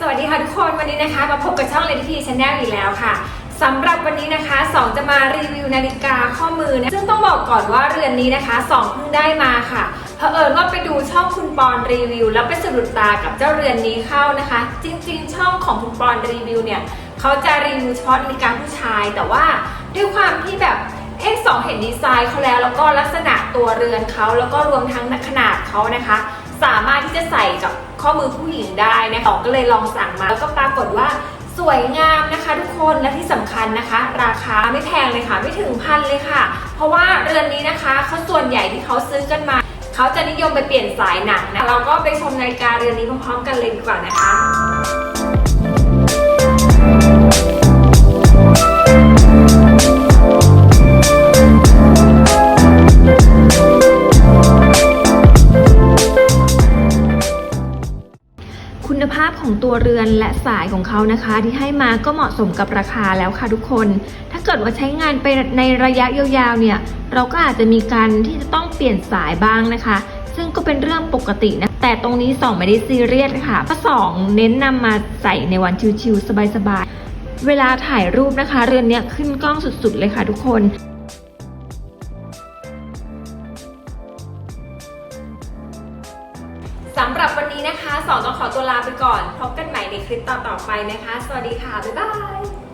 สวัสดีค่ะทุกคนวันนี้นะคะ มาพบกับช่อง Lady T Channel อีกแล้วค่ะสำหรับวันนี้นะคะสองจะมารีวิวนาฬิกาข้อมือนะซึ่งต้องบอกก่อนว่าเรือนนี้นะคะสองเพิ่งได้มาค่ะเผอิญว่าไปดูช่องคุณปอนรีวิว แล้วไปสะดุดตากับเจ้าเรือนนี้เข้านะคะ จริง ๆ ช่องของคุณปอนรีวิวเนี่ยเขาจะรีวิวเฉพาะนาฬิกาผู้ชาย แต่ว่าด้วยความที่แบบเอ็สองเห็นดีไซน์เขาแล้วแล้วก็ลักษณะตัวเรือนเขาแล้วก็รวมทั้งขนาดเขานะคะ สามารถที่จะใส่กับข้อมือผู้หญิงได้นะคะก็เลยลองสั่งมา แล้วก็ปรากฏว่าสวยงามนะคะทุกคนและที่สำคัญนะคะ ราคาไม่แพงเลยค่ะ ไม่ถึงพันเลยค่ะ เพราะว่าเรือนนี้นะคะเขาส่วนใหญ่ที่เขาซื้อกันมา เขาจะนิยมไปเปลี่ยนสายหนังนะเราก็ไปชมนาฬิกาเรือนนี้พร้อมๆกันเลยดีกว่านะคะาพของตัวเรือนและสายของเขานะคะ ที่ให้มาก็เหมาะสมกับราคาแล้วค่ะทุกคน ถ้าเกิดว่าใช้งานไปในระยะยาวๆเนี่ยเราก็อาจจะมีการที่จะต้องเปลี่ยนสายบ้างนะคะ ซึ่งก็เป็นเรื่องปกตินะ แต่ตรงนี้สองไม่ได้ซีเรียสค่ะเพราะสองเน้นนำมาใส่ในวันชิวๆสบายๆ เวลาถ่ายรูปนะคะ เรือนเนี้ยขึ้นกล้องสุดๆเลยค่ะทุกคน สำหรับวันนี้นะคะสองต้องขอตัวลาไปก่อน พบกันใหม่ในคลิปต่อๆไปนะคะ สวัสดีค่ะ บ๊ายบาย